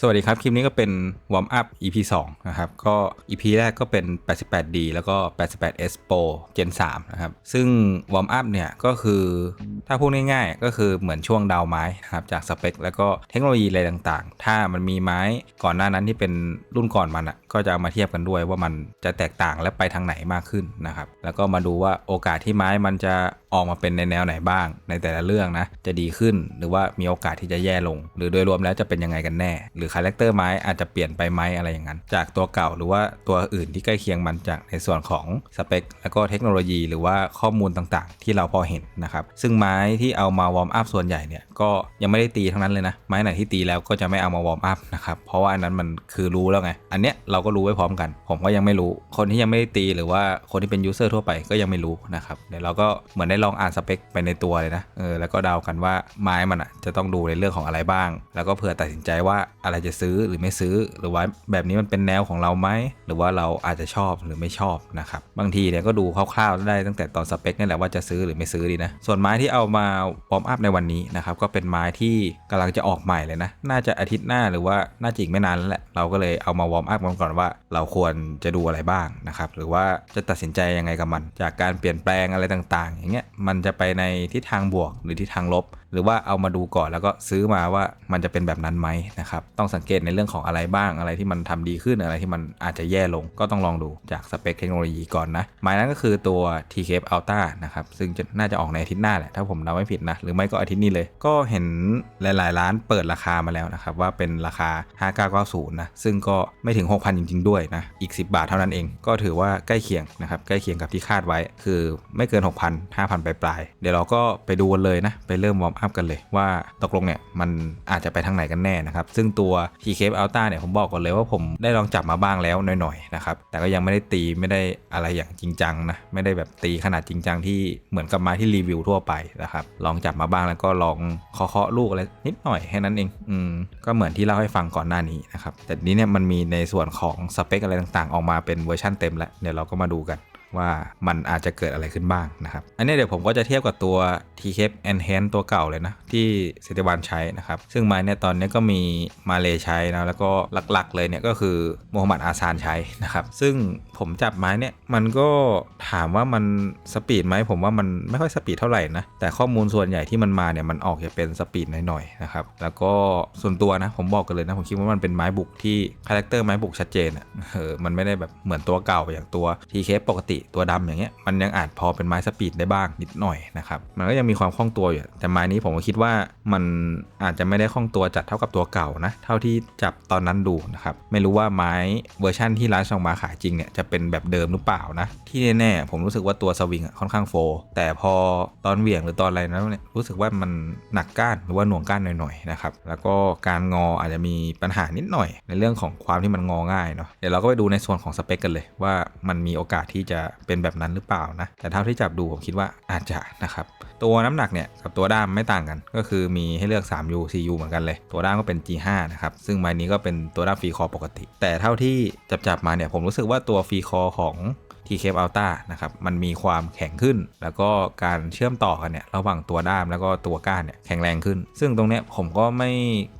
สวัสดีครับ คลิปนี้ก็เป็น Warm Up EP 2 นะครับ ก็ EP แรกก็เป็น 88D แล้วก็ 88S Pro Gen 3 นะครับ ซึ่ง Warm Up เนี่ยก็คือถ้าพูดง่ายๆ ก็คือเหมือนช่วงดาวไม้นะครับจากสเปค แล้วก็เทคโนโลยีอะไรต่างๆ ถ้ามันมีไม้ก่อนหน้านั้นที่เป็นรุ่นก่อนมันอะก็จะเอามาเทียบกันด้วยว่ามันจะแตกต่างและไปทางไหนมากขึ้นนะครับ แล้วก็มาดูว่าโอกาสที่ไม้มันจะออกมาเป็นในแนวไหนบ้าง ในแต่ละเรื่องนะจะดีขึ้น หรือว่ามีโอกาสที่จะแย่ลง หรือโดยรวมแล้วจะเป็นยังไงกันแน่หรืือคาแรคเตอร์ไม้อาจจะเปลี่ยนไปไหมอะไรอย่างนั้น จากตัวเก่าหรือว่าตัวอื่นที่ใกล้เคียงมันจากในส่วนของสเปคแล้วก็เทคโนโลยีหรือว่าข้อมูลต่างๆ ที่เราพอเห็นนะครับซึ่งไม้ที่เอามาวอร์มอัพส่วนใหญ่เนี่ยก็ยังไม่ได้ตีทั้งนั้นเลยนะไม้ไหนที่ตีแล้วก็จะไม่เอามาวอร์มอัพนะครับเพราะว่าอันนั้นมันคือรู้แล้วไงอันเนี้ยเราก็รู้ไว้พร้อมกัน ผมก็ยังไม่รู้ คนที่ยังไม่ได้ตีหรือว่าคนที่เป็นยูเซอร์ทั่วไปก็ยังไม่รู้นะครับเดี๋ยวเราก็เหมือนได้ลองอ่านสเปคไปในตัวเลยนะเออแล้วก็เดากันว่าไม้มันอะจะต้องดูในเรื่องของอะไรบ้าง แล้วก็เผื่อตัดสินใจว่าอะไรจะซื้อหรือไม่ซื้อ หรือว่าแบบนี้มันเป็นแนวของเราไหมหรือว่าเราอาจจะชอบหรือไม่ชอบนะครับบางทีเนี่ยก็ดูคร่าวๆได้ตั้งแต่ตอนสเปคนี่แหละว่าจะซื้อหรือไม่ซื้อดีนะส่วนไม้ที่เอามาวอร์มอัพในวันนี้นะครับก็เป็นไม้ที่กำลังจะออกใหม่เลยนะน่าจะอาทิตย์หน้าหรือว่าน่าจะอีกไม่นานแล้วแหละเราก็เลยเอามาวอร์มอัพกันก่อนว่า เราควรจะดูอะไรบ้างนะครับหรือว่าจะตัดสินใจยังไงกับมัน จากการเปลี่ยนแปลงอะไรต่างๆ อย่างเงี้ยมันจะไปในทิศทางบวกหรือทิศทางลบ หรือว่าเอามาดูก่อนแล้วก็ซื้อมาว่ามันจะเป็นแบบนั้นไหมนะครับต้องสังเกตในเรื่องของอะไรบ้างอะไรที่มันทำดีขึ้นอะไรที่มันอาจจะแย่ลงก็ต้องลองดูจากสเปคเทคโนโลยีก่อนนะหมายนั้นก็คือตัว TKF Ultra นะครับซึ่งจะน่าจะออกในอาทิตย์หน้าแหละถ้าผมเดาไม่ผิดนะหรือไม่ก็อาทิตย์นี้เลย ก็เห็นหลาย ๆ ร้านเปิดราคามาแล้วนะครับว่าเป็นราคา 5990 นะซึ่งก็ไม่ถึง 6,000 จริง ๆ ด้วยนะอีก 10 บาทเท่านั้นเอง ก็ถือว่าใกล้เคียงนะครับใกล้เคียงกับที่คาดไว้ คือไม่เกิน 6,000 5,000 ปลายๆเดี๋ยวเราก็ไปดูกันเลยนะไปเริ่มวอร์มอัพกันเลยว่าตกลงเนี่ยมันอาจจะไปทางไหนกันแน่นะครับซึ่งตัว TKF Ultra เนี่ยผมบอกก่อนเลยว่าผมได้ลองจับมาบ้างแล้วหน่อยๆนะครับแต่ก็ยังไม่ได้ตีไม่ได้อะไรอย่างจริงจังนะไม่ได้แบบตีขนาดจริงจังที่เหมือนกับไม้ที่รีวิวทั่วไปนะครับลองจับมาบ้างแล้วก็ลองเคาะลูกอะไรนิดหน่อยแค่นั้นเองอืมก็เหมือนที่เล่าให้ฟังก่อนหน้านี้นะครับแต่นี้เนี่ยมันมีในส่วนของสเปคอะไรต่างๆ ออกมาเป็นเวอร์ชั่นเต็มแล้วเดี๋ยวเราก็มาดูกัน ว่ามันอาจจะเกิดอะไรขึ้นบ้างนะครับ อันนี้เดี๋ยวผมก็จะเทียบกับตัว TKF Enhance ตัวเก่าเลยนะ ที่เซติวันใช้นะครับ ซึ่งไม้เนี่ยตอนนี้ก็มีมาเลใช้นะแล้วก็หลักๆ เลยเนี่ยก็คือโมฮัมหมัดอาซานใช้นะครับ ซึ่งผมจับไม้เนี่ยมันก็ถามว่ามันสปีดไหมผมว่ามันไม่ค่อยสปีดเท่าไหร่นะแต่ข้อมูลส่วนใหญ่ที่มันมาเนี่ยมันออกจะเป็นสปีดหน่อยๆนะครับแล้วก็ส่วนตัวนะผมบอกกันเลยนะผมคิดว่ามันเป็นไม้บุกที่คาแรคเตอร์ไม้บุกชัดเจนอะเออมันไม่ได้แบบเหมือนตัวเก่าอย่างตัว TK ปกติตัวดำอย่างเงี้ยมันยังอาจพอเป็นไม้สปีดได้บ้างนิดหน่อยนะครับมันก็ยังมีความคล่องตัวอยู่แต่ไม้นี้ผมก็คิดว่ามันอาจจะไม่ได้คล่องตัวจัดเท่ากับตัวเก่านะเท่าที่จับตอนนั้นดูนะครับไม่รู้ว่าไม้เวอร์ชั่นที่ร้านส่งมาขายจริงเนี่ยจะเป็นแบบเดิมหรือเปล่านะที่แน่ๆผมรู้สึกว่าตัวสวิงอะค่อนข้างโฟร์แต่พอตอนเหวี่ยงหรือตอนอะไรนั้นเนี่ยรู้สึกว่ามันหนักก้านหรือว่าหน่วงก้านหน่อยๆนะครับแล้วก็การงออาจจะมีปัญหานิดหน่อย ในเรื่องของความที่มันงอง่ายเนาะเดี๋ยวเราก็ไปดูในส่วนของสเปคกันเลยว่ามันมีโอกาสที่จะเป็นแบบนั้นหรือเปล่านะแต่เท่าที่จับดูผมคิดว่าอาจจะนะครับตัวน้ำหนักเนี่ยกับตัวด้ามไม่ต่างกัน ก็คือมีให้เลือก 3U 4U เหมือนกันเลย ตัวด้ามก็เป็น G5 นะครับซึ่งไม้นี้ก็เป็นตัวด้ามฟรีคอปกติ แต่เท่าที่จับจับมาเนี่ยผมรู้สึกว่าตัวฟรีคอของ TKF Ultra นะครับมันมีความแข็งขึ้น แล้วก็การเชื่อมต่อกันเนี่ยระหว่างตัวด้ามแล้วก็ตัวก้านเนี่ยแข็งแรงขึ้น ซึ่งตรงเนี้ยผมก็ไม่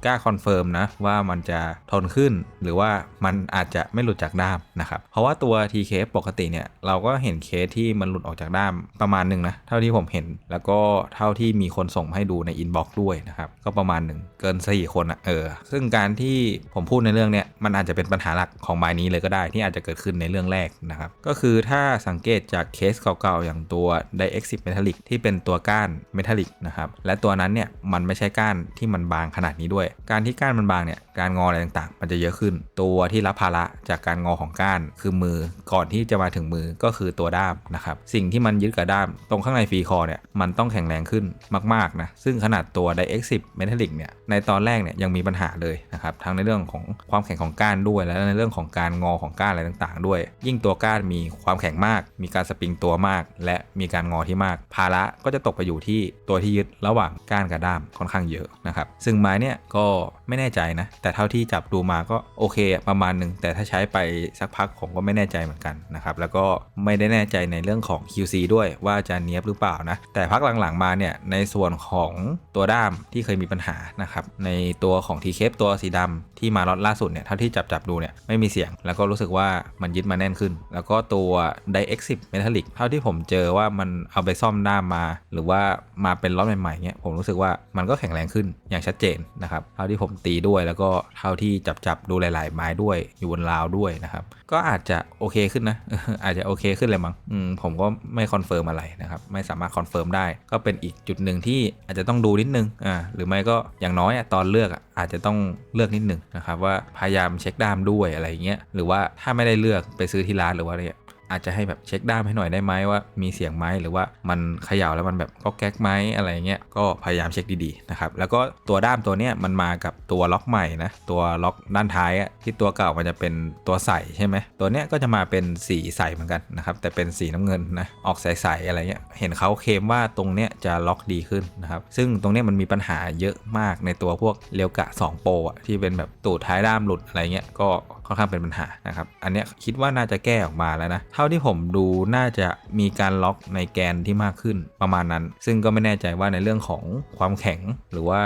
กล้าคอนเฟิร์มนะว่ามันจะทนขึ้น หรือว่ามันอาจจะไม่หลุดจากด้ามนะครับเพราะว่าตัว TKF ปกติเนี่ยเราก็เห็นเคสที่มันหลุดออกจากด้ามประมาณหนึ่งนะเท่าที่ผมเห็นแล้วก็เท่าที่มีคนส่งให้ดูในอินบ็อกซ์ด้วยนะครับก็ประมาณหนึ่งเกิน 4 คนอะเออซึ่งการที่ผมพูดในเรื่องเนี้ยมันอาจจะเป็นปัญหาหลักของไม้นี้เลยก็ได้ที่อาจจะเกิดขึ้นในเรื่องแรกนะครับก็คือือถ้าสังเกตจากเคสเก่าๆ อย่างตัว Diexip Metallic ที่เป็นตัวก้าน Metallic นะครับ และตัวนั้นเนี่ยมันไม่ใช่ก้านที่มันบางขนาดนี้ด้วย การที่ก้านมันบางเนี่ยการงออะไรต่างๆ มันจะเยอะขึ้น ตัวที่รับภาระจากการงอของก้าน คือมือก่อนที่จะมาถึงมือก็คือตัวด้ามนะครับสิ่งที่มันยึดกับด้ามตรงข้างในฟีคอเนี่ยมันต้องแข็งแรงขึ้นมากๆนะซึ่งขนาดตัว Diexip Metallic เนี่ยในตอนแรกเนี่ยยังมีปัญหาเลยนะครับทั้งในเรื่องของความแข็งของก้านด้วย และในเรื่องของการงอของก้านอะไรต่างๆ ด้วย ยิ่งตัวก้านมีความแข็งมาก มีการสปริงตัวมาก และมีการงอที่มาก ภาระก็จะตกไปอยู่ที่ตัวที่ยึดระหว่างก้านกับด้ามค่อนข้างเยอะนะครับ ซึ่งไม้เนี่ยก็ไม่แน่ใจนะ แต่เท่าที่จับดูมาก็โอเคประมาณหนึ่งแต่ถ้าใช้ไปสักพักผมก็ไม่แน่ใจเหมือนกันนะครับแล้วก็ไม่ได้แน่ใจในเรื่องของ QC ด้วยว่าจะเนี้ยบหรือเปล่านะแต่พักหลังๆมาเนี่ยในส่วนของตัวด้ามที่เคยมีปัญหานะครับในตัวของ t ีเคปตัวสีดำที่มาล็อตล่าสุดเนี่ยเท่าที่จับจับดูเนี่ยไม่มีเสียง แล้วก็รู้สึกว่ามันยึดมาแน่นขึ้น แล้วก็ตัว d i X10 Metallic เท่าที่ผมเจอว่ามันเอาไปซ่อมด้ามา หรือว่ามาเป็นล็อตใหม่ๆเนี่ยผมรู้สึกว่ามันก็แข็งแรงขึ้นอย่างชัดเจนนะครับเท่าที่ผมตีด้วยแล้วก็เท่าที่จับจับดูหลาย ๆ ไม้ด้วยอยู่บนราวด้วยนะครับก็อาจจะโอเคขึ้นนะอาจจะโอเคขึ้นเลยมั้งผมก็ไม่คอนเฟิร์มอะไรนะครับไม่สามารถคอนเฟิร์มได้ก็เป็นอีกจุดหนึ่งที่อาจจะต้องดูนิดนึงอ่าหรือไม่ก็อย่างน้อยอะตอนเลือกอะอาจจะต้องเลือกนิดนึงนะครับว่าพยายามเช็คด้ามด้วยอะไรเงี้ยหรือว่าถ้าไม่ได้เลือกไปซื้อที่ร้านหรือว่าอะไรเนี่ย อาจจะให้แบบเช็คด้ามให้หน่อยได้ไหมว่ามีเสียงไหมหรือว่ามันเขย่าแล้วมันแบบก็แก๊กไหมอะไรเงี้ยก็พยายามเช็คดีๆนะครับแล้วก็ตัวด้ามตัวเนี้ยมันมากับตัวล็อกใหม่นะตัวล็อกด้านท้ายอะที่ตัวเก่ามันจะเป็นตัวใสใช่ไหมตัวเนี้ยก็จะมาเป็นสีใสเหมือนกันนะครับแต่เป็นสีน้ำเงินนะออกใสๆอะไรเงี้ยเห็นเขาเคลมว่าตรงเนี้ยจะล็อกดีขึ้นนะครับซึ่งตรงเนี้ยมันมีปัญหาเยอะมากในตัวพวกเรียวกะ 2 โปรอะที่เป็นแบบตูดท้ายด้ามหลุดอะไรเงี้ยก็ค่อนข้างเป็นปัญหานะครับอันเนี้ยคิดว่าน่าจะแก้ออกมาแล้วนะเท่าที่ผมดูน่าจะมีการล็อกในแกนที่มากขึ้นประมาณนั้น ซึ่งก็ไม่แน่ใจว่าในเรื่องของความแข็งหรือว่า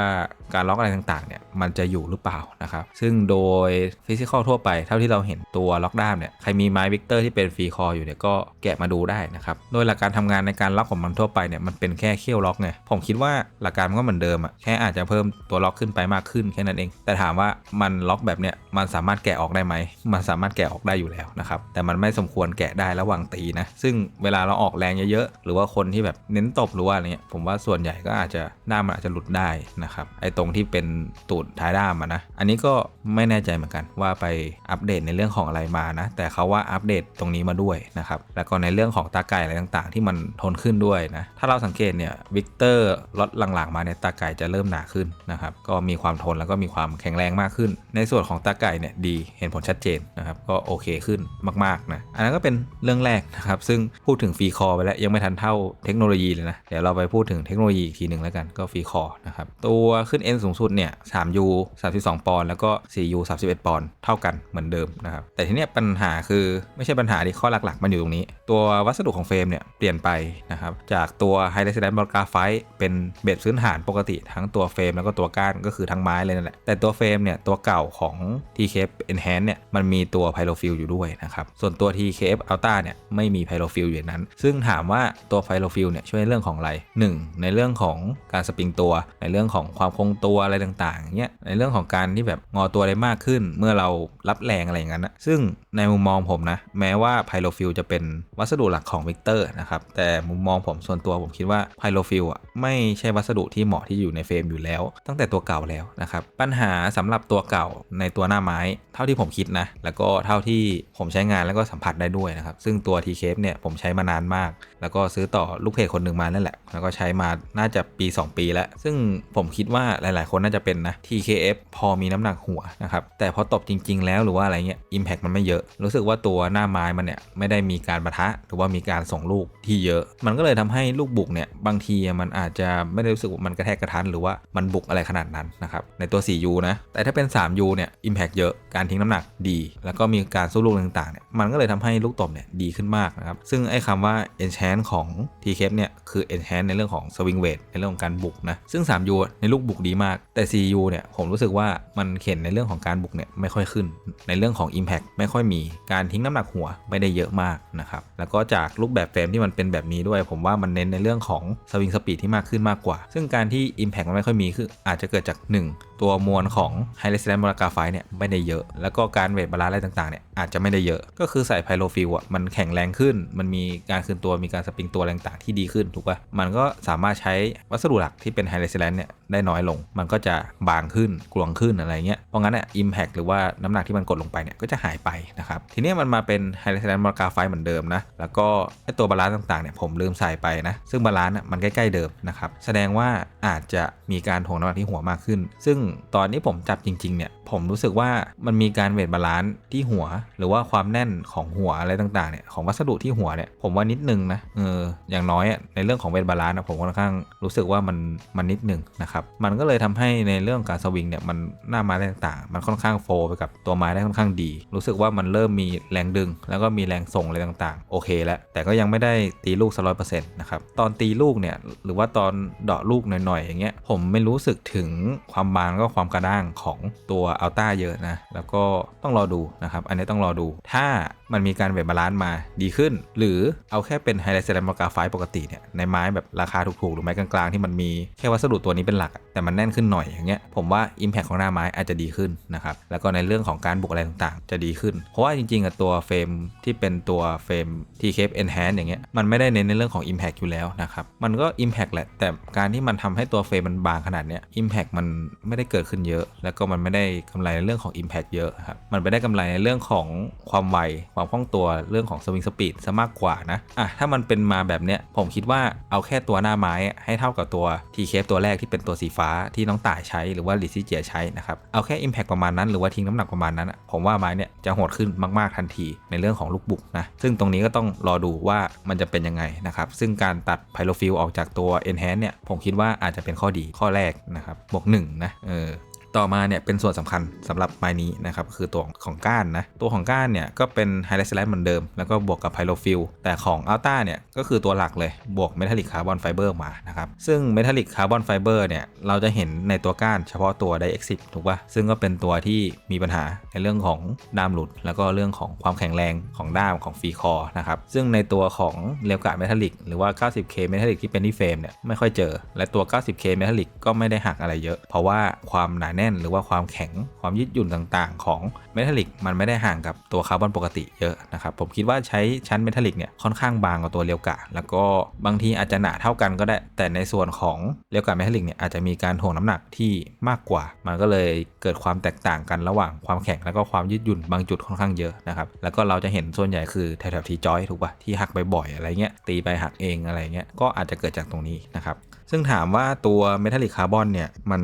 การล็อกอะไรต่างๆเนี่ยมันจะอยู่หรือเปล่านะครับ ซึ่งโดยฟิสิกอลทั่วไปเท่าที่เราเห็นตัวล็อกด้ามเนี่ยใครมีไม้วิกเตอร์ที่เป็นฟรีคออยู่เนี่ยก็แกะมาดูได้นะครับ โดยหลักการทำงานในการล็อกของมันทั่วไปเนี่ยมันเป็นแค่เขี้ยวล็อกไงผมคิดว่าหลักการมันก็เหมือนเดิมอะแค่อาจจะเพิ่มตัวล็อกขึ้นไปมากขึ้นแค่นั้นเอง แต่ถามว่ามันล็อกแบบเนี้ยมันสามารถแกะออกได้ไหมมันสามารถแกะออกได้อยู่แล้วนะครับแต่มันไม่สมควรแกะได้ระหว่างตีนะซึ่งเวลาเราออกแรงเยอะๆหรือว่าคนที่แบบเน้นตบหรือว่าอะไรเงี้ยผมว่าส่วนใหญ่ก็อาจจะด้ามันอาจจะหลุดได้นะครับไอตรงที่เป็นตูดท้ายด้ามอะนะ อันนี้ก็ไม่แน่ใจเหมือนกันว่าไปอัปเดตในเรื่องของอะไรมานะ แต่เขาว่าอัปเดตตรงนี้มาด้วยนะครับ แล้วก็ในเรื่องของตาไก่อะไรต่างๆ ที่มันทนขึ้นด้วยนะ ถ้าเราสังเกตเนี่ยวิกเตอร์ล็อตหลังๆ มาเนี่ยตาไก่จะเริ่มหนาขึ้นนะครับ ก็มีความทนแล้วก็มีความแข็งแรงมากขึ้น ในส่วนของตาไก่เนี่ยดีเห็นผลชัดเจนนะครับ ก็โอเคขึ้นมากๆนะ อันนั้นก็เป็นเรื่องแรกนะครับ ซึ่งพูดถึงฟรีคอไปแล้วยังไม่ทันเท่าเทคโนโลยีเลยนะ เดี๋ยวเราไปพูดถึงเทคโนโลยีอีกทีหนึ่งแล้วกันก็ฟรีคอนะครับ ตัวขึ้น N สูงสุดเนี่ย 3U 32 ปอนด์แล้วก็ 4U 31 ปอนด์เท่ากันเหมือนเดิมนะครับ แต่ทีเนี้ยปัญหาคือไม่ใช่ปัญหาที่ข้อหลักๆ มันอยู่ตรงนี้ ตัววัสดุของเฟรมเนี่ยเปลี่ยนไปนะครับ จากตัว High Resistance b o r g a p h i t e เป็นเบสพื้นฐานปกติทั้งตัวเฟรมแล้วก็ตัวก้านก็คือทั้งไม้เลยนั่นแหละ แต่ตัวเฟรมเนี่ยตัวเก่าของ TKF Enhance เนี่ยมันมีตัว Pyrofill อยู่ด้วยนะครับ ส่วนตัว TKF Ultra เนี่ยไม่มี Pyrofill อยู่ในนั้น ซึ่งถามว่าตัว Pyrofill เนี่ยช่วยในเรื่องของอะไร 1. ในเรื่องของการสปริงตัว ในเรื่องของความคงตัวอะไรต่างๆเงี้ยในเรื่องของการที่แบบงอตัวได้มากขึ้น เมื่อเรารับแรงอะไรอย่างนั้นนะซึ่งในมุมมองผมนะ แม้ว่า Pyrofill จะเป็นวัสดุหลักของ Victor นะครับแต่มุมมองผมส่วนตัวผมคิดว่า Pyrofill อะไม่ใช่วัสดุที่เหมาะที่อยู่ในเฟรมอยู่แล้ว ตั้งแต่ตัวเก่าแล้วนะครับปัญหาสำหรับตัวเก่าในตัวหน้าไม้ เท่าที่ผมคิดนะ แล้วก็เท่าที่ผมใช้งานแล้วก็สัมผัสได้ด้วยนะครับซึ่งตัว t k f เนี่ยผมใช้มานานมาก แล้วก็ซื้อต่อลูกเพจคนหนึ่งมานั่นแหละแล้วก็ใช้มาน่าจะปี 2 ปีแล้ว ซึ่งผมคิดว่าหหลาย ๆ คนน่าจะเป็นนะ TKF พอมีน้ำหนักหัวนะครับ แต่พอตบจริง ๆ แล้วหรือว่าอะไรเงี้ย Impact มันไม่เยอะ รู้สึกว่าตัวหน้าไม้มันเนี่ยไม่ได้มีการประทะหรือว่ามีการส่งลูกที่เยอะ มันก็เลยทำให้ลูกบุกเนี่ยบางทีมันอาจจะไม่ได้รู้สึกว่ามันกระแทกกระทันหรือว่ามันบุกอะไรขนาดนั้นนะครับในตัว 4U นะ แต่ถ้าเป็น 3U เนี่ย Impact เยอะ การทิ้งน้ำหนักดี แล้วก็มีการสู้ลูกต่างๆเนี่ย มันก็เลยทำให้ลูกตบเนี่ยดีขึ้นมากนะครับ ซึ่งไอ้คำว่า enchant ของ TKF เนี่ยคือ enchant ในเรื่องของ swing weight ในเรื่องของการบุกนะ ซึ่ง 3U ในลูกบุกดีมาก แต่ CU เนี่ยผมรู้สึกว่ามันเข็นในเรื่องของการบุกเนี่ยไม่ค่อยขึ้น ในเรื่องของ impact ไม่ค่อยมี การทิ้งน้ำหนักหัวไม่ได้เยอะมากนะครับ แล้วก็จากรูปแบบเฟรมที่มันเป็นแบบนี้ด้วย ผมว่ามันเน้นในเรื่องของสวิงสปีดที่มากขึ้นมากกว่า ซึ่งการที่ impact มันไม่ค่อยมีคืออาจจะเกิดจาก 1 ตัวมวลของ High Resistance b o r g a p h i t e เนี่ยไม่ได้เยอะ แล้วก็การเวทบาลานซ์อะไรต่างๆเนี่ยอาจจะไม่ได้เยอะก็คือใส่ไพโลฟิลอะมันแข็งแรงขึ้น มันมีการคืนตัวมีการสปริงตัวต่างๆที่ดีขึ้นถูกป่ะมันก็สามารถใช้วัสดุหลักที่เป็น High Resistance เนี่ยได้น้อยลง มันก็จะบางขึ้นกลวงขึ้นอะไรเงี้ยเพราะงั้นเนี่ย impact หรือว่าน้ำหนักที่มันกดลงไปเนี่ยก็จะหายไปนะครับทีนี้มันมาเป็น High Resistance b o r g a p h i t e เหมือนเดิมนะแล้วก็ไอตัวบาลานซ์ต่างๆเนี่ยผมลืมใส่ไปนะซึ่งบาลานซ์มันใกล้ๆเดิมนะครับแสดงว่าอาจจะมีการถ่วงน้ำหนักที่หัวมากขึ้น ซึ่งตอนที่ผมจับจริงๆเนี่ยผมรู้สึกว่ามันมีการเวทบาลานซ์ที่หัว หรือว่าความแน่นของหัวอะไรต่างๆเนี่ยของวัสดุที่หัวเนี่ยผมว่านิดนึงนะเอออย่างน้อยในเรื่องของเวทบาลานซ์นะผมค่อนข้างรู้สึกว่ามันมันนิดนึงนะครับมันก็เลยทำให้ในเรื่องการสวิงเนี่ยมันหน้าไม้ต่างๆ มันค่อนข้างโฟไปกับตัวไม้ได้ค่อนข้างดี รู้สึกว่ามันเริ่มมีแรงดึง แล้วก็มีแรงส่งอะไรต่างๆ โอเคแล้วแต่ก็ยังไม่ได้ตีลูกสักร้อยเปอร์เซ็นต์นะครับตอนตีลูกเนี่ยหรือว่าตอนเดาะลูกหน่อยๆอย่างเงี้ยผมไม่รู้สึกถึงความบางก็ความกระด้างของตัวอัลต้าเยอะนะ แล้วก็ต้องรอดูนะครับ อันนี้ต้องรอดู ถ้า มันมีการเวทบาลานซ์มาดีขึ้น หรือเอาแค่เป็นไฮไลท์เซรามิกกาไฟต์ปกติเนี่ยในไม้แบบราคาถูกๆ หรือไม้กลางๆ ที่มันมีแค่วัสดุตัวนี้เป็นหลัก แต่มันแน่นขึ้นหน่อยอย่างเงี้ยผมว่า Impact ของหน้าไม้อาจจะดีขึ้นนะครับแล้วก็ในเรื่องของการบุกอะไรต่างๆ จะดีขึ้น เพราะว่าจริงๆอะตัวเฟรมที่เป็นตัวเฟรม T Cape Enhance อย่างเงี้ยมันไม่ได้เน้นในเรื่องของ Impact อยู่แล้วนะครับมันก็ Impact แหละแต่การที่มันทำให้ตัวเฟรมมันบางขนาดเนี้ย Impact มันไม่ได้เกิดขึ้นเยอะ แล้วก็มันไม่ได้กำไรในเรื่องของ Impact เยอะครับมันไปได้กำไรในเรื่องของความไวความคล่องตัวเรื่องของสวิงสปีดซะมากกว่านะอะถ้ามันเป็นมาแบบเนี้ยผมคิดว่าเอาแค่ตัวหน้าไม้ให้เท่ากับตัว T Cape ตัวแรกที่เป็นตัวสีฟ้าที่น้องต่ายใช้หรือว่าลิซี่เจียใช้นะครับเอาแค่ Impact ประมาณนั้นหรือว่าทิ้งน้ำหนักประมาณนั้นอะผมว่าไม้เนี่ยจะโหดขึ้นมากๆทันทีในเรื่องของลูกบุกนะซึ่งตรงนี้ก็ต้องรอดูว่ามันจะเป็นยังไงนะครับซึ่งการตัดไพโลฟิลออกจากตัว Enhance เนี่ยผมคิดว่าอาจจะเป็นข้อดีข้อแรกนะครับบวก1นะเออ ต่อมาเนี่ยเป็นส่วนสำคัญสำหรับไม้นี้นะครับคือตัวของก้านนะตัวของก้านเนี่ยก็เป็นไฮไลท์สไลด์เหมือนเดิม แล้วก็บวกกับไพโลฟิลแต่ของอัลต้าเนี่ยก็คือตัวหลักเลยบวกเมทัลลิกคาร์บอนไฟเบอร์มานะครับซึ่งเมทัลลิกคาร์บอนไฟเบอร์เนี่ยเราจะเห็นในตัวก้านเฉพาะตัวไดเอ็กซิถูกป่ะซึ่งก็เป็นตัวที่มีปัญหาในเรื่องของด้ามหลุด แล้วก็เรื่องของความแข็งแรงของด้ามของฟีคอร์นะครับซึ่งในตัวของเรียวกะเมทัลลิกหรือว่า 90K เมทัลลิกที่เป็นที่เฟรมเนี่ยไม่ค่อยเจอ และตัว 90K เมทัลลิกก็ไม่ได้หักอะไรเยอะ เพราะว่าความหนาแน่น หรือว่าความแข็งความยืดหยุ่นต่างๆ ของเมทัลลิกมันไม่ได้ห่างกับตัวคาร์บอนปกติเยอะนะครับผมคิดว่าใช้ชั้นเมทัลลิกเนี่ยค่อนข้างบางกว่าตัวเรียวกะ แล้วก็บางทีอาจจะหนาเท่ากันก็ได้ แต่ในส่วนของเรียวกะเมทัลลิกเนี่ยอาจจะมีการถ่วงน้ำหนักที่มากกว่า มันก็เลยเกิดความแตกต่างกันระหว่างความแข็งแล้วก็ความยืดหยุ่นบางจุดค่อนข้างเยอะนะครับแล้วก็เราจะเห็นส่วนใหญ่คือแถวๆทีจอยถูกปะที่หักบ่อยๆอะไรเงี้ยตีไปหักเองอะไรเงี้ยก็อาจจะเกิดจากตรงนี้นะครับซึ่งถามว่าตัวเมทัลลิกคาร์บอนเนี่ยมัน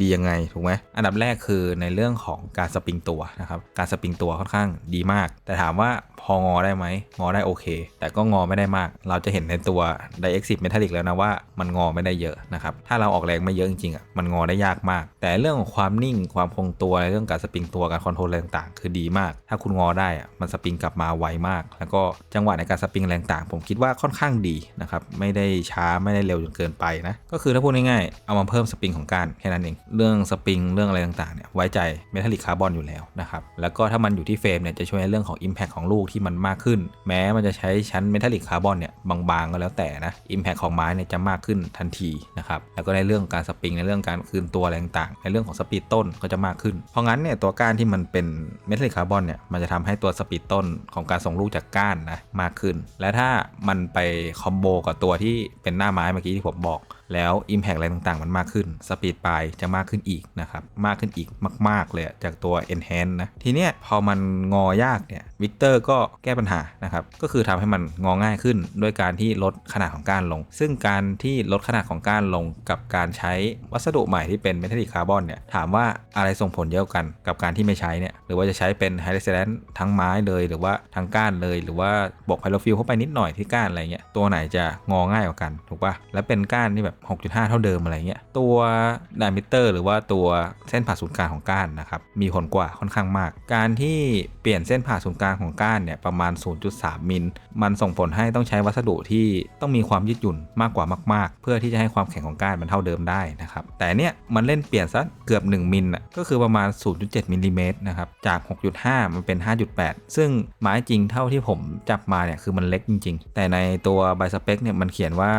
ดียังไงถูกไหมอันดับแรกคือในเรื่องของการสปริงตัวนะครับการสปริงตัวค่อนข้างดีมาก แต่ถามว่าพองอได้ไหมงอได้โอเค แต่ก็งอไม่ได้มาก เราจะเห็นในตัว d i e x i v Metallic แล้วนะว่ามันงอไม่ได้เยอะนะครับถ้าเราออกแรงไม่เยอะจริงๆอะมันงอได้ยากมาก แต่เรื่องของความนิ่งความคงตัวในเรื่องการสปริงตัวการคอนโทรลอะไรต่างคือดีมาก ถ้าคุณงอได้อะมันสปริงกลับมาไวมาก แล้วก็จังหวะในการสปริงแรงต่าง ผมคิดว่าค่อนข้างดีนะครับไม่ได้ช้าไม่ได้เร็วจนเกินไปนะก็คือถ้าพูดง่ายๆเอามาเพิ่มสปริงของการแค่นั้นเองเรื่องสปริงเรื่องอะไรต่างๆเนี่ยไว้ใจเมทัลลิกคาร์บอนอยู่แล้วนะครับแล้วก็ถ้ามันอยู่ที่เฟรมเนี่ยจะช่วยในเรื่องของ Impact ของลูกที่มันมากขึ้น แม้มันจะใช้ชั้นเมทัลลิกคาร์บอนเนี่ยบางๆก็แล้วแต่นะ Impact ของไม้เนี่ยจะมากขึ้นทันทีนะครับแล้วก็ในเรื่องการสปริงในเรื่องการคืนตัวอะไรต่างๆในเรื่องของสปีดต้นก็จะมากขึ้น เพราะงั้นเนี่ยตัวก้านที่มันเป็นเมทัลลิกคาร์บอนเนี่ยมันจะทำให้ตัวสปีดต้นของการส่งลูกจากก้านนะมากขึ้น และถ้ามันไปคอมโบกับตัวที่เป็นหน้าไม้เมื่อกี้ที่ผมบอก แล้ว Impact อะไรต่างๆ มันมากขึ้นสปีดปลายจะมากขึ้นอีกนะครับ มากขึ้นอีกมาก ๆ เลยจากตัว Enhance นะ ทีเนี้ยพอมันงอยากเนี่ยวิกเตอร์ก็แก้ปัญหานะครับ ก็คือทำให้มันงอง่ายขึ้นด้วยการที่ลดขนาดของก้านลง ซึ่งการที่ลดขนาดของก้านลงกับการใช้วัสดุใหม่ที่เป็นเมทัลลิกคาร์บอนเนี่ยถามว่าอะไรส่งผลเยอะกันกับการที่ไม่ใช้เนี่ยหรือว่าจะใช้เป็นไฮเดรเซนทั้งไม้เลย หรือว่าทั้งก้านเลย หรือว่าบวกไพโลฟิลเข้าไปนิดหน่อยที่ก้านอะไรเงี้ยตัวไหนจะงอง่ายกว่ากันถูกปะและเป็นก้านที่แบบ6.5 เท่าเดิมอะไรเงี้ย ตัวด a มิเตอร์หรือว่าตัวเส้นผ่าศูนย์กลางของก้านนะครับ มีผลกว่าค่อนข้างมาก การที่เปลี่ยนเส้นผ่าศูนย์กลางของก้านเนี่ยประมาณ 0.3 มิล มันส่งผลให้ต้องใช้วัสดุที่ต้องมีความยืดหยุ่นมากกว่ามาก ๆ เพื่อที่จะให้ความแข็งของก้านมันเท่าเดิมได้นะครับ แต่เนี่ยมันเล่นเปลี่ยนซะเกือบ 1 มิลอะก็คือประมาณ 0.7 มิลลิเมตรนะครับ จาก 6.5 มันเป็น 5.8 ซึ่งไม้จริงเท่าที่ผมจับมาเนี่ยคือมันเล็กจริง ๆ แต่ในตัวใบสเปคเนี่ยมันเขียนว่า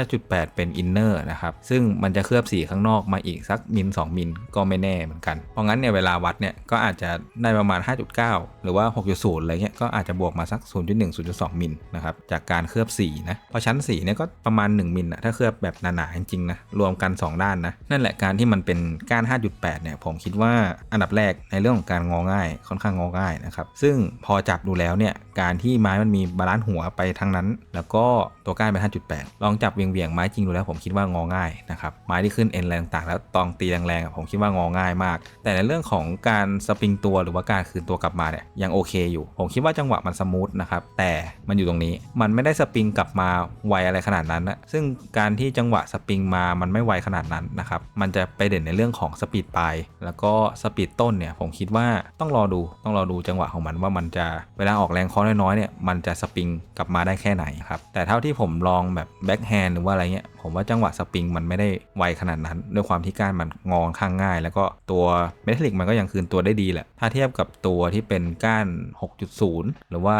5.8 เป็นอินเนอร์นะครับ ซึ่งมันจะเคลือบสีข้างนอกมาอีกสักมิล2มิลก็ไม่แน่เหมือนกัน เพราะงั้นเนี่ยเวลาวัดเนี่ยก็อาจจะได้ประมาณ 5.9 หรือว่า 6.0 อะไรเงี้ยก็อาจจะบวกมาสัก 0.1 0.2 มิลนะครับจากการเคลือบสีนะเพราะชั้นสีเนี่ยก็ประมาณ 1 มิลนะถ้าเคลือบแบบหนาๆจริงๆนะรวมกัน 2 ด้านนะนั่นแหละการที่มันเป็นก้าน 5.8 เนี่ยผมคิดว่าอันดับแรกในเรื่องของการงอง่ายค่อนข้างงอง่ายนะครับซึ่งพอจับดูแล้วเนี่ย การที่ไม้มันมีบาลานซ์หัวไปทางนั้น แล้วก็ตัวก้านเป็น5.8 ลองจับเวียงๆไม้จริงดูแล้วผมคิดว่างอง่ายนะครับไม้ที่ขึ้นเอ็นแรงต่างแล้วตองตีแรงๆผมคิดว่างอง่ายมาก แต่ในเรื่องของการสปริงตัวหรือว่าการคืนตัวกลับมาเนี่ยยังโอเคอยู่ ผมคิดว่าจังหวะมันสมูทนะครับแต่มันอยู่ตรงนี้มันไม่ได้สปริงกลับมาไวอะไรขนาดนั้นนะซึ่งการที่จังหวะสปริงมามันไม่ไวขนาดนั้นนะครับมันจะไปเด่นในเรื่องของสปีดปลายแล้วก็สปีดต้นเนี่ยผมคิดว่าต้องรอดูต้องรอดูจังหวะของมันว่ามันจะเวลาออกแรงคอน้อยๆเนี่ยมันจะสปริงกลับมาได้แค่ไหนครับแต่เท่าที่ผมลองแบบแบ็คแฮนด์หรือว่าอะไรเงี้ยผมว่าจังหวะสปริงมันไม่ได้ไวขนาดนั้น ด้วยความที่ก้านมันงอข้างง่าย แล้วก็ตัวเมทัลลิกมันก็ยังคืนตัวได้ดีแหละ ถ้าเทียบกับตัวที่เป็นก้าน 6.0 หรือว่า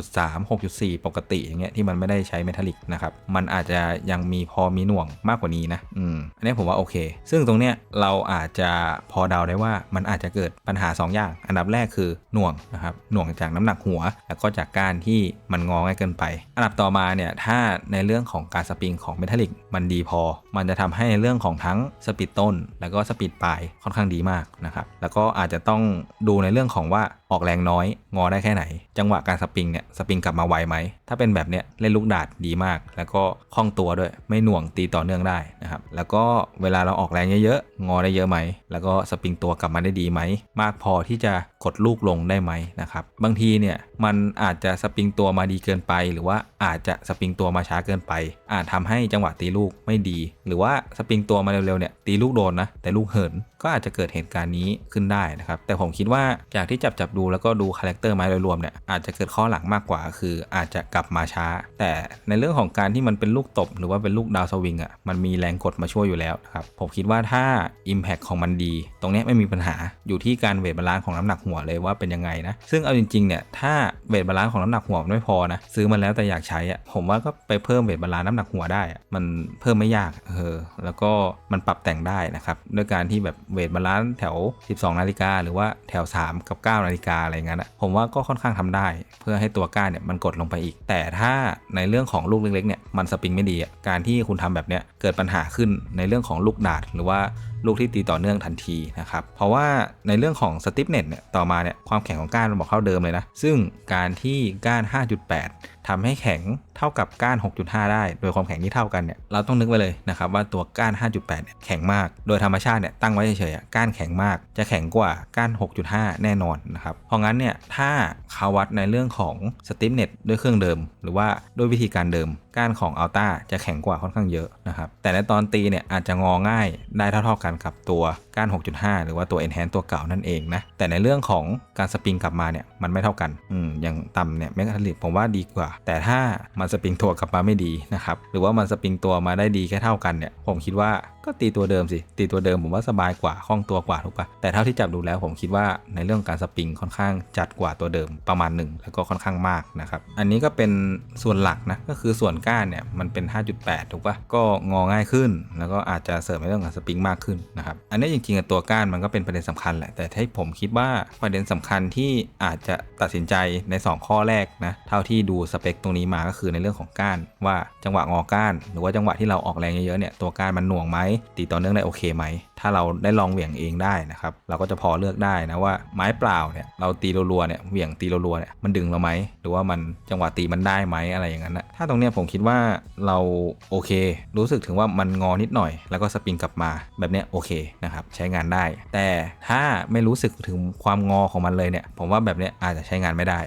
6.3 6.4 ปกติอย่างเงี้ยที่มันไม่ได้ใช้เมทัลลิกนะครับมันอาจจะยังมีพอมีหน่วงมากกว่านี้นะอืมอันนี้ผมว่าโอเค ซึ่งตรงเนี้ยเราอาจจะพอเดาได้ว่ามันอาจจะเกิดปัญหา 2 อย่าง อันดับแรกคือหน่วงนะครับหน่วงจากน้ำหนักหัวแล้วก็จากการที่มันงอง่ายเกินไป อันดับต่อมาเนี่ยถ้าในเรื่องของการสปริงของเมทัลลิก มันดีพอ มันจะทำให้ในเรื่องของทั้งสปีดต้น แล้วก็สปีดปลายค่อนข้างดีมากนะครับแล้วก็อาจจะต้องดูในเรื่องของว่าออกแรงน้อย งอได้แค่ไหน จังหวะการสปริงเนี่ยสปริงกลับมาไวไหม ถ้าเป็นแบบเนี้ยเล่นลูกดาดดีมาก แล้วก็คล่องตัวด้วย ไม่หน่วงตีต่อเนื่องได้นะครับแล้วก็เวลาเราออกแรงเยอะๆงอได้เยอะไหม แล้วก็สปริงตัวกลับมาได้ดีไหม มากพอที่จะกดลูกลงได้ไหมนะครับบางทีเนี่ยมันอาจจะสปริงตัวมาดีเกินไป หรือว่าอาจจะสปริงตัวมาช้าเกินไป อาจทำให้จังหวะตีลูกไม่ดี หรือว่าสปริงตัวมาเร็วๆเนี่ยตีลูกโดนนะแต่ลูกเหิน ก็อาจจะเกิดเหตุการณ์นี้ขึ้นได้นะครับ แต่ผมคิดว่าจากที่จับจับดูแล้วก็ดูคาแรคเตอร์ไม้โดยรวมเนี่ยอาจจะเกิดข้อหลังมากกว่า คืออาจจะกลับมาช้า แต่ในเรื่องของการที่มันเป็นลูกตบ หรือว่าเป็นลูกดาวสวิงอะมันมีแรงกดมาช่วยอยู่แล้วนะครับผมคิดว่าถ้า Impact ของมันดี ตรงนี้ไม่มีปัญหาอยู่ที่การเวทบาลานซ์ของน้ำหนักหัวเลยว่าเป็นยังไงนะซึ่งเอาจริงๆเนี่ยถ้าเวทบาลานซ์ของน้ำหนักหัวไม่พอนะซื้อมาแล้วแต่อยากใช้อะผมว่าก็ไปเพิ่มเวทบาลานซ์น้ำหนักหัวได้อะมันเพิ่มไม่ยากเออแล้วก็มันปรับแต่งได้นะครับด้วยการที่แบบเวทบาลานซ์แถว 12 นาฬิกาหรือว่าแถว 3 กับ 9 นาฬิกาอะไรเงี้ยนะผมว่าก็ค่อนข้างทำได้ เพื่อให้ตัวก้านเนี่ยมันกดลงไปอีก แต่ถ้าในเรื่องของลูกเล็กๆเนี่ยมันสปริงไม่ดีการที่คุณทำแบบเนี้ยเกิดปัญหาขึ้นในเรื่องของลูกดาดหรือว่าลูกที่ตีต่อเนื่องทันทีนะครับ เพราะว่าในเรื่องของสติปเน็ตเนี่ยต่อมาเนี่ยความแข็งของก้านมันบอกเท่าเดิมเลยนะ ซึ่งการที่ก้าน 5.8 ทำให้แข็งเท่ากับก้าน 6.5 ได้ โดยความแข็งที่เท่ากันเนี่ย เราต้องนึกไว้เลยนะครับว่าตัวก้าน 5.8 เนี่ยแข็งมาก โดยธรรมชาติเนี่ยตั้งไว้เฉยๆ ก้านแข็งมาก จะแข็งกว่าก้าน 6.5 แน่นอนนะครับ เพราะงั้นเนี่ย ถ้าเขาวัดในเรื่องของสติปเน็ตด้วยเครื่องเดิม หรือว่าด้วยวิธีการเดิม ก้านของอัลต้าจะแข็งกว่าค่อนข้างเยอะนะครับ แต่ในตอนตีเนี่ยอาจจะงอง่ายได้เท่าๆกันกับตัวก้าน 6.5 หรือว่าตัว Enhance ตัวเก่านั่นเองนะ แต่ในเรื่องของการสปริงกลับมาเนี่ยมันไม่เท่ากัน อืม อย่างต่ำเนี่ยแมกนาลิกผมว่าดีกว่า แต่ถ้ามันสปริงตัวกลับมาไม่ดีนะครับ หรือว่ามันสปริงตัวมาได้ดีแค่เท่ากันเนี่ย ผมคิดว่าก็ตีตัวเดิมสิ ตีตัวเดิมผมว่าสบายกว่าคล่องตัวกว่าถูกปะแต่เท่าที่จับดูแล้วผมคิดว่าในเรื่องการสปริงค่อนข้างจัดกว่าตัวเดิมประมาณหนึ่งแล้วก็ค่อนข้างมากนะครับ อันนี้ก็เป็นส่วนหลักนะ ก็คือส่วนก้านเนี่ยมันเป็น 5.8 ถูกปะก็งอง่ายขึ้น แล้วก็อาจจะเสริมในเรื่องของสปริงมากขึ้นนะครับ อันนี้จริงๆตัวก้านมันก็เป็นประเด็นสำคัญแหละ แต่ที่ผมคิดว่าประเด็นสำคัญที่อาจจะตัดสินใจใน 2 ข้อแรกนะ เท่าที่ดูสเปคตรงนี้มาก็คือในเรื่องของก้านว่าจังหวะงอก้าน หรือว่าจังหวะที่เราออกแรงเยอะๆเนี่ยตัวก้านมันหน่วงไหมตีต่อเนื่องได้โอเคไหม ถ้าเราได้ลองเหวี่ยงเองได้นะครับเราก็จะพอเลือกได้นะว่าไม้เปล่าเนี่ยเราตีรัวๆเนี่ยเหวี่ยงตีรัวๆเนี่ยมันดึงเราไหมหรือว่ามันจังหวะตีมันได้ไหมอะไรอย่างนั้นนะถ้าตรงเนี้ยผมคิดว่าเราโอเค รู้สึกถึงว่ามันงอนิดหน่อย แล้วก็สปริงกลับมาแบบเนี้ยโอเคนะครับใช้งานได้ แต่ถ้าไม่รู้สึกถึงความงอของมันเลยเนี่ยผมว่าแบบเนี้ยอาจจะใช้งานไม่ได้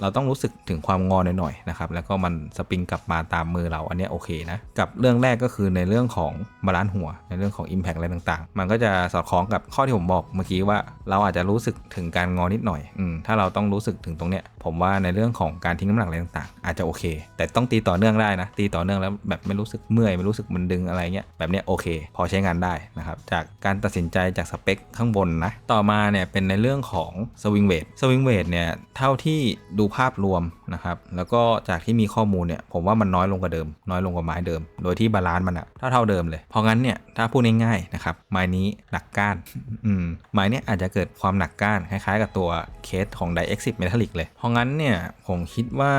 เราต้องรู้สึกถึงความงอหน่อยๆนะครับแล้วก็มันสปริงกลับมาตามมือเราอันเนี้ยโอเคนะกับเรื่องแรกก็คือในเรื่องของบาลานซ์หัว ในเรื่องของ Impact อะไรต่างๆ มันก็จะสอดคล้องกับข้อที่ผมบอกเมื่อกี้ว่า เราอาจจะรู้สึกถึงการงอนิดหน่อยอืมถ้าเราต้องรู้สึกถึงตรงเนี้ย ผมว่าในเรื่องของการทิ้งน้ำหนักอะไรต่างๆ อาจจะโอเค แต่ต้องตีต่อเนื่องได้นะ ตีต่อเนื่องแล้วแบบไม่รู้สึกเมื่อย ไม่รู้สึกมันดึงอะไรเงี้ยแบบเนี้ยโอเค พอใช้งานได้นะครับจากการตัดสินใจจากสเปคข้างบนนะต่อมาเนี่ยเป็นในเรื่องของสวิงเวทสวิงเวทเนี่ยเท่าที่ดูภาพรวมนะครับแล้วก็จากที่มีข้อมูลเนี่ยผมว่ามันน้อยลงกว่าเดิม น้อยลงกว่าไม้เดิม โดยที่บาลานซ์มันอะเท่าเท่าเดิมเลย เพราะงั้นเนี่ยถ้าพูดง่ายๆนะครับไม้นี้หนักก้านอืมไม้เนี่ยอาจจะเกิดความหนักก้านคล้ายๆ กับตัวเคสของ d i e x i t Metallic เลยเพราะงั้นเนี่ยผมคิดว่า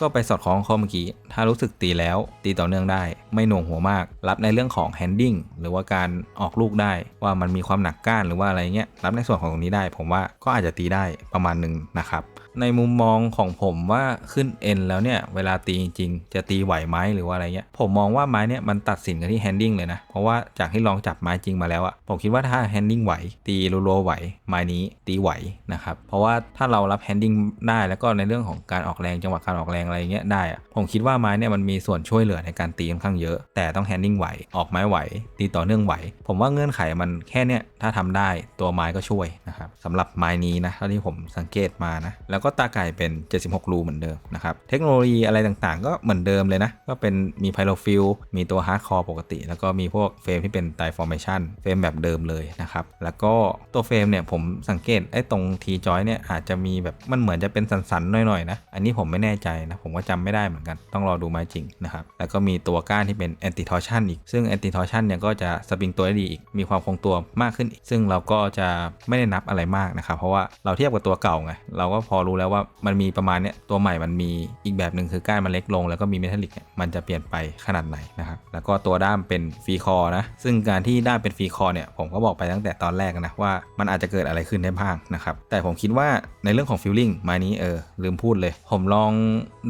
ก็ไปสอดคล้องข้อเมื่อกี้ ถ้ารู้สึกตีแล้วตีต่อเนื่องได้ ไม่หน่วงหัวมาก รับในเรื่องของแฮนดิ้งหรือว่าการออกลูกได้ว่ามันมีความหนักก้านหรือว่าอะไรเงี้ยรับในส่วนของตรงนี้ได้ ผมว่าก็อาจจะตีได้ประมาณหนึ่งนะครับ ในมุมมองของผมว่าขึ้น N แล้วเนี่ยเวลาตีจริงๆจะตีไหวไหมหรือว่าอะไรเงี้ยผมมองว่าไม้เนี่ยมันตัดสินกันที่ handling เลยนะ เพราะว่าจากที่ลองจับไม้จริงมาแล้วอะผมคิดว่าถ้า handling ไหว ตีรัวๆไหว ไม้นี้ตีไหวนะครับเพราะว่าถ้าเรารับ handling ได้แล้วก็ในเรื่องของการออกแรงจังหวะการออกแรงอะไรเงี้ยได้อะผมคิดว่าไม้เนี่ยมันมีส่วนช่วยเหลือในการตีค่อนข้างเยอะ แต่ต้อง handling ไหวออกไม้ไหว ตีต่อเนื่องไหว ผมว่าเงื่อนไขมันแค่เนี่ยถ้าทำได้ตัวไม้ก็ช่วยนะครับสำหรับไม้นี้นะเท่าที่ผมสังเกตมานะแล้วก็ตาไก่เป็น 76 รูเหมือนเดิมนะครับ เทคโนโลยีอะไรต่างๆ ก็เหมือนเดิมเลยนะ ก็เป็นมีไพโลฟิลมีตัวฮาร์ดคอร์ปกติ แล้วก็มีพวกเฟรมที่เป็นไดฟอร์เมชันเฟรมแบบเดิมเลยนะครับ แล้วก็ตัวเฟรมเนี่ยผมสังเกตไอ้ตรงทีจอยเนี่ยอาจจะมีแบบมันเหมือนจะเป็นสันๆหน่อยๆนะ อันนี้ผมไม่แน่ใจนะ ผมก็จำไม่ได้เหมือนกัน ต้องรอดูม้จริงนะครับ แล้วก็มีตัวก้านที่เป็นแอนติทอร์ชันอีก ซึ่งแอนติทอร์ชันเนี่ยก็จะสปริงตัวได้ดีอีก มีความคงตัวมากขึ้นอีก ซึ่งเราก็จะไม่ได้นับอะไรมากนะครับ เพราะว่าเราเทียบกับตัวเก่าไง เราก็พอรูู้้แล้วว่ามันมีประมาณเนี้ยตัวใหม่มันมีอีกแบบหนึ่งคือก้านมันเล็กลง แล้วก็มีเมทัลลิกมันจะเปลี่ยนไปขนาดไหนนะครับแล้วก็ตัวด้ามเป็นฟรีคอร์นะซึ่งการที่ด้ามเป็นฟรีคอร์เนี่ยผมก็บอกไปตั้งแต่ตอนแรกนะว่ามันอาจจะเกิดอะไรขึ้นได้บ้างนะครับแต่ผมคิดว่าในเรื่องของฟิลลิ่งม้นี้เออลืมพูดเลย ผมลอง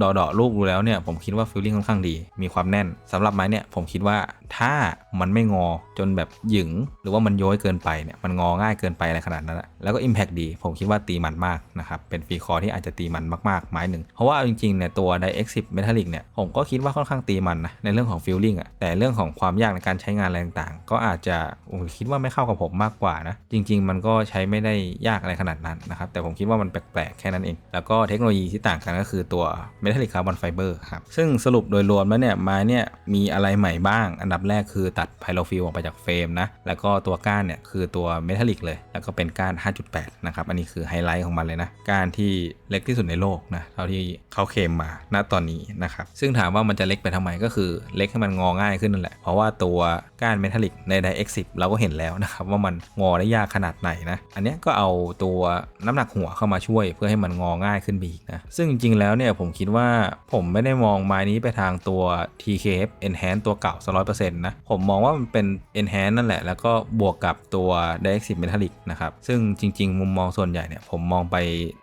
ดอดอลูกดูแล้วเนี่ยผมคิดว่าฟิลลิ่งค่อนข้างดี มีความแน่นสำหรับไม้เนี่ยผมคิดว่าถ้ามันไม่งอจนแบบหยึงหรือว่ามันโย้อยเกินไปเนี่ยมันงอง่ายเกินไปอะไรขนาดนั้นแล้วก็ Impact ดี ผมคิดว่าตีมันมากนะครับเป็นฟรีคอร์ที่อาจจะตีมันมากๆไม้หนึ่งเพราะว่าจริงๆเนี่ยตัว d i x 10 Metallic เนี่ยผมก็คิดว่าค่อนข้างตีมันนะในเรื่องของฟิลลิ่งอะแต่เรื่องของความยากในการใช้งานอะไรต่างๆ ก็อาจจะผมคิดว่าไม่เข้ากับผมมากกว่านะจริง ๆ มันก็ใช้ไม่ได้ยากอะไรขนาดนั้นนะครับแต่ผมคิดว่ามันแปลกๆแค่นั้นเอง แล้วก็เทคโนโลยีที่ต่างกันก็คือตัว Metallic Carbon Fiber ครับซึ่งสรุปโดยรวมแล้วเนี่ยไม้เนี่ยมีอะไรใหม่บ้าง อันดับแรกคือตัดไพโลฟิลออกไปจากเฟรมนะแล้วก็ตัวก้านเนี่ยคือตัวเมทัลลิกเลย แล้วก็เป็นก้าน 5.8 นะครับ อันนี้คือไฮไลท์ของมันเลยนะ ก้านที่เล็กที่สุดในโลกนะเท่าที่เขาเคลมมาณตอนนี้นะครับซึ่งถามว่ามันจะเล็กไปทำไมก็คือเล็กให้มันงอง่ายขึ้นนั่นแหละ เพราะว่าตัวก้านเมทัลลิกใน Direct 10เราก็เห็นแล้วนะครับว่ามันงอได้ยากขนาดไหนนะอันนี้ก็เอาตัวน้ำหนักหัวเข้ามาช่วย เพื่อให้มันงอง่ายขึ้นไปอีกนะซึ่งจริงๆแล้วเนี่ยผมคิดว่าผมไม่ได้มองไม้นี้ไปทางตัว TKF Enhance ตัวเก่าสักร้อยเปอร์เซ็นต์นะผมมองว่ามันเป็น Enhance นั่นแหละ แล้วก็บวกกับตัว Direct 10 Metallic นะครับ ซึ่งจริง ๆ มุมมองส่วนใหญ่เนี่ย ผมมองไป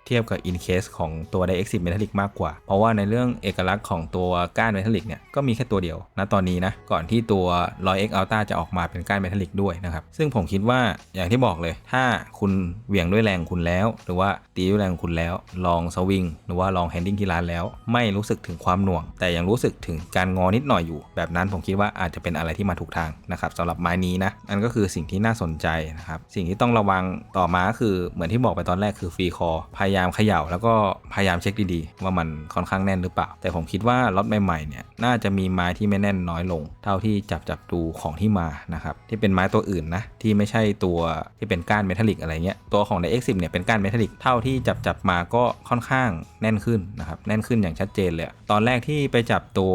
เทียบกับ In Case ของตัว Direct 10 Metallic มากกว่า เพราะว่าในเรื่องเอกลักษณ์ของตัวก้าน Metallic เนี่ยก็มีแค่ตัวเดียวณตอนนี้นะก่อนที่ตัว 100X Ultra จะออกมาเป็นก้าน Metallic ด้วยนะครับซึ่งผมคิดว่าอย่างที่บอกเลย ถ้าคุณเหวี่ยงด้วยแรงคุณแล้ว หรือว่าตีด้วยแรงคุณแล้ว ลองสวิงหรือว่าลองแฮนดิ้งที่ร้านแล้ว ไม่รู้สึกถึงความหน่วง แต่ยังรู้สึกถึงการงอนิดหน่อยอยู่ แบบนั้นผมคิดว่าอาจจะเป็นอะไรที่มาถูกทางนะครับสำหรับไม้นี้นะนั่นก็คือสิ่งที่น่าสนใจนะครับสิ่งที่ต้องระวังต่อมาคือเหมือนที่บอกไปตอนแรกคือฟรีคอพยายามขย่า แล้วก็พยายามเช็คดีๆ ว่ามันค่อนข้างแน่นหรือเปล่า แต่ผมคิดว่าล็อตใหม่ๆเนี่ยน่าจะมีไม้ที่ไม่แน่นน้อยลง เท่าที่จับจับดูของที่มานะครับที่เป็นไม้ตัวอื่นนะที่ไม่ใช่ตัวที่เป็นก้านเมทัลลิกอะไรเงี้ยตัวของ Direct 10 เนี่ยเป็นก้านเมทัลลิกเท่าที่จับจับมาก็ค่อนข้างแน่นขึ้นนะครับแน่นขึ้นอย่างชัดเจนเลยตอนแรกที่ไปจับตัว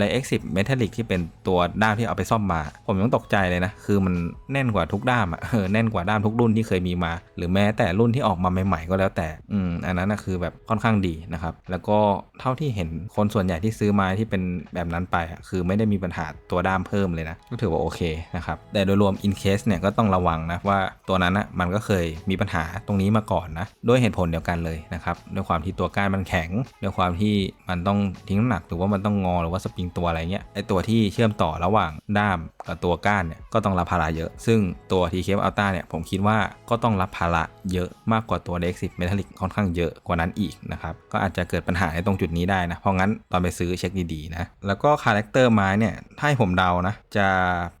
Direct 10 Metallic ที่เป็นตัวด้ามที่เอาไปซ่อมมา ผมยังตกใจเลยนะ คือมันแน่นกว่าทุกด้ามอะแน่นกว่าด้ามทุกรุ่นที่เคยมีมา หรือแม้แต่รุ่นที่ออกมาใหม่ๆก็แล้วแต่อืมอันนั้นนะคือแบบค่อนข้างดีนะครับแล้วก็เท่าที่เห็นคนส่วนใหญ่ที่ซื้อมาที่เป็นแบบนั้นไปอะคือไม่ได้มีปัญหาตัวด้ามเพิ่มเลยนะก็ถือว่าโอเคนะครับแต่โดยรวม in case เนี่ยก็ต้องระวังนะว่าตัวนั้นนะมันก็เคยมีปัญหาตรงนี้มาก่อนนะด้วยเหตุผลเดียวกันเลยนะครับด้วยความที่ตัวก้านมันแข็งด้วยความที่มันต้องทิ้งน้ำหนักหรือว่ามันต้องงอหรือว่าสปริงตัวอะไรเงี้ยไอตัวที่เชื่อมต่อระหว่างด้ามกับตัวก้านเนี่ยก็ต้องรับภาระเยอะ ซึ่งตัว TKF Ultra เนี่ยผมคิดว่าก็ต้องรับภาระเยอะมากกว่าตัว Dex 10 Metallic ค่อนข้างเยอะกว่านั้นอีกนะครับก็อาจจะเกิดปัญหาในตรงจุดนี้ได้นะเพราะงั้นตอนไปซื้อเช็คดีๆนะแล้วก็คาแรคเตอร์ไม้เนี่ยถ้าให้ผมเดานะจะ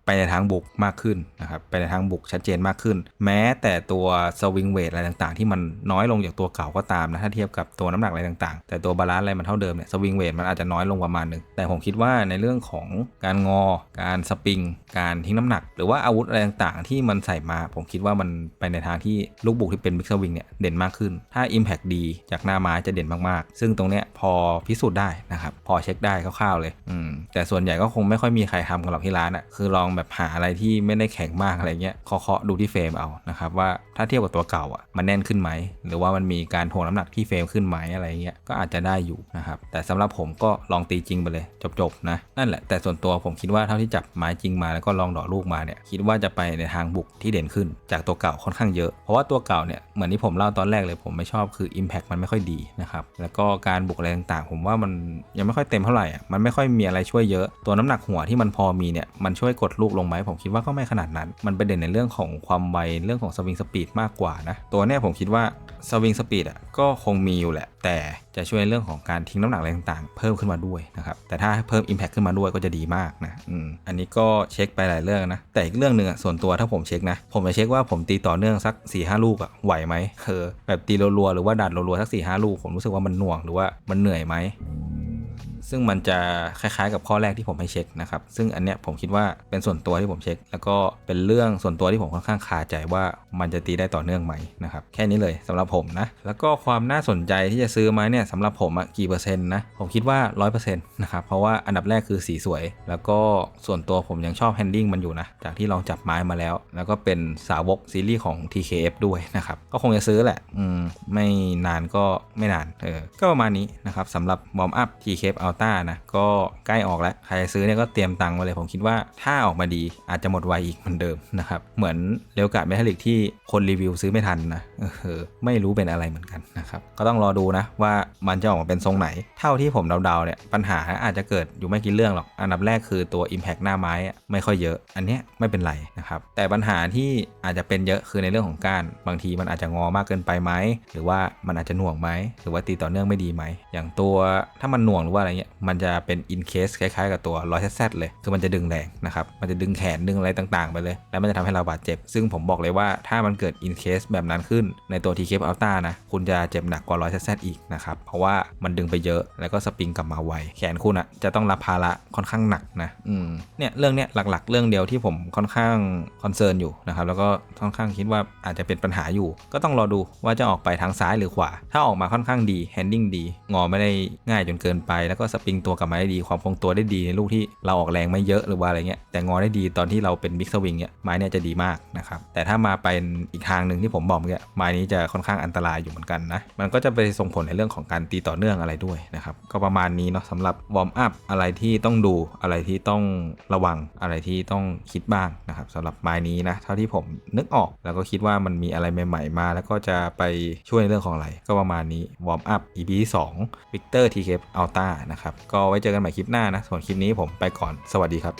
ไปในทางบุกมากขึ้นนะครับไปในทางบุกชัดเจนมากขึ้น แม้แต่ตัวสวิงเวทอะไรต่างๆ ที่มันน้อยลงจากตัวเก่าก็ตามนะถ้าเทียบกับตัวน้ำหนักอะไรต่างๆ แต่ตัวบาลานซ์อะไรมันเท่าเดิมเนี่ยสวิงเวทมันอาจจะน้อยลงประมาณหนึงแต่ผมคิดว่าในเรื่องของการงอ การสปริง การทิ้งน้ำหนัก หรือว่าอาวุธอะไรต่างๆ ที่มันใส่มา ผมคิดว่ามันไปในทางที่ลูกบุกที่เป็นบิ๊กสวิงเนี่ยเด่นมากขึ้นถ้า Impact ดีจากหน้าไม้จะเด่นมากๆ ซึ่งตรงเนี้ยพอพิสูจน์ได้นะครับ พอเช็คได้คร่าวๆเลยอืมแต่ส่วนใหญ่ก็คงไม่ค่อยมีใครทำกันหรอกที่ร้านอะ่ะคือลองแบบหาอะไรที่ไม่ได้แข็งมากอะไรเงี้ยเคาะๆดูที่เฟรมเอานะครับว่าถ้าเทียบกับตัวเก่าอะมันแน่นขึ้นไหมหรือว่ามันมีการถ่วงน้ำหนักที่เฟรมขึ้นไหมอะไรเงี้ยก็อาจจะได้อยู่นะครับแต่สำหรับผมก็ลองตีจริงไปเลยจบๆนะนั่นแหละแต่ส่วนตัวผมคิดว่าเท่าที่จับไม้จริงมาแล้วก็ลองดอกลูกมาเนี่ยคิดว่าจะไปในทางบุกที่เด่นขึ้น จากตัวเก่าค่อนข้างเยอะ เพราะว่าตัวเก่าเนี่ยเหมือนที่ผมเล่าตอนแรกเลยผมไม่ชอบคือ Impact มันไม่ค่อยดีนะครับแล้วก็การบุกอะไรต่างๆ ผมว่ามันยังไม่ค่อยเต็มเท่าไหร่อะมันไม่ค่อยมีอะไรช่วยเยอะตัวน้ำหนักหัวที่มันพอมีเนี่ยมันช่วยกดลูกลงไหมผมคิดว่าก็ไม่ขนาดนั้น มันเป็นเด่นในเรื่องของความไวเรื่องของสวิงสปีดมากกว่านะตัวเนี้ยผมคิดว่าสวิงสปีดอะก็คงมีอยู่แหละ แต่ จะช่วยเรื่องของการทิ้งน้ำหนักอะไรต่างๆ เพิ่มขึ้นมาด้วยนะครับ แต่ถ้าเพิ่ม Impact ขึ้นมาด้วยก็จะดีมากนะอืมอันนี้ก็เช็คไปหลายเรื่องนะ แต่อีกเรื่องหนึ่งอะส่วนตัวถ้าผมเช็คนะ ผมจะเช็คว่าผมตีต่อเนื่องสัก4ีหลูกอะไหวไหมเออแบบตีรัวๆหรือว่าดัดรัวๆสัก4ีหลูกผมรู้สึกว่ามันหน่วงหรือว่ามันเหนื่อยไหม ซึ่งมันจะคล้ายๆ กับข้อแรกที่ผมให้เช็คนะครับ ซึ่งอันเนี้ยผมคิดว่าเป็นส่วนตัวที่ผมเช็ค แล้วก็เป็นเรื่องส่วนตัวที่ผมค่อนข้างคาใจว่ามันจะตีได้ต่อเนื่องไหมนะครับ แค่นี้เลยสำหรับผมนะ แล้วก็ความน่าสนใจที่จะซื้อไหมเนี่ยสำหรับผมอะกี่เปอร์เซ็นต์นะ ผมคิดว่า 100%นะครับ เพราะว่าอันดับแรกคือสีสวย แล้วก็ส่วนตัวผมยังชอบแฮนดิ้งมันอยู่นะ จากที่ลองจับไม้มาแล้ว แล้วก็เป็นสาวกซีรีส์ของ TKF ด้วยนะครับ ก็คงจะซื้อแหละ อืม ไม่นานก็ไม่นาน เออ ก็ประมาณนี้นะครับสำหรับวอร์มอัพ TKF Ultra นะก็ใกล้ออกแล้ว ใครจะซื้อเนี่ยก็เตรียมตังค์ไว้เลยผมคิดว่าถ้าออกมาดีอาจจะหมดไวอีกเหมือนเดิมนะครับ เหมือนเรวกาดเมทัลลิกที่คนรีวิวซื้อไม่ทันนะเออไม่รู้เป็นอะไรเหมือนกันนะครับ ก็ต้องรอดูนะว่ามันจะออกมาเป็นทรงไหน เท่าที่ผมเดาๆเนี่ยปัญหาอาจจะเกิดอยู่ไม่กี่เรื่องหรอก อันดับแรกคือตัว Impact หน้าไม้ไม่ค่อยเยอะ อันเนี้ยไม่เป็นไรนะครับ แต่ปัญหาที่อาจจะเป็นเยอะคือในเรื่องของการบางทีมันอาจจะงอมากเกินไปไหมหรือว่ามันอาจจะหน่วงไหมหรือว่าตีต่อเนื่องไม่ดีไหมอย่างตัวถ้ามันหน่วงหรือว่าอะไรเงี้ยมันจะเป็น in case คล้ายๆ กับตัวร้อยแซดเลย คือมันจะดึงแรงนะครับมันจะดึงแขนดึงอะไรต่างๆ ไปเลย แล้วมันจะทำให้เราบาดเจ็บ ซึ่งผมบอกเลยว่าถ้ามันเกิด in case แบบนั้นขึ้นในตัว TK Ultra นะคุณจะเจ็บหนักกว่าร้อยแซดอีกนะครับเพราะว่ามันดึงไปเยอะแล้วก็สปริงกลับมาไวแขนคุณอะจะต้องรับภาระค่อนข้างหนักนะอืมเนี่ยเรื่องเนี้ยหลักๆ เรื่องเดียวที่ผมค่อนข้างคอนเซิร์นอยู่นะครับแล้วก็ค่อนข้างคิดว่าอาจจะเป็นปัญหาอยู่ ก็ต้องรอดูว่าจะออกไปทางซ้ายหรือขวา ถ้าออกมาค่อนข้างดีแฮนดิ้งดี งอไม่ได้ง่ายจนเกินไป แล้วก็สปริงตัวกลับมาได้ดี ความคงตัวได้ดีในลูกที่เราออกแรงไม่เยอะหรือว่าอะไรเงี้ยแต่งอได้ดีตอนที่เราเป็นบิ๊กสวิงเนี่ยไม้เนี่ยจะดีมากนะครับแต่ถ้ามาเป็นอีกทางหนึ่งที่ผมบอกเมื่อกี้ไม้นี้จะค่อนข้างอันตรายอยู่เหมือนกันนะมันก็จะไปส่งผลในเรื่องของการตีต่อเนื่องอะไรด้วยนะครับก็ประมาณนี้เนาะสำหรับวอร์มอัพอะไรที่ต้องดูอะไรที่ต้องระวังอะไรที่ต้องคิดบ้างนะครับสำหรับไม้นี้นะเท่าที่ผมนึกออกแล้วก็คิดว่ามันมีอะไรใหม่ๆมา แล้วก็จะไปช่วยในเรื่องของอะไรก็ประมาณนี้วอร์มอัพ EP 2 Victor TK Ultra นะครับ ก็ไว้เจอกันใหม่คลิปหน้านะส่วนคลิปนี้ผมไปก่อนสวัสดีครับ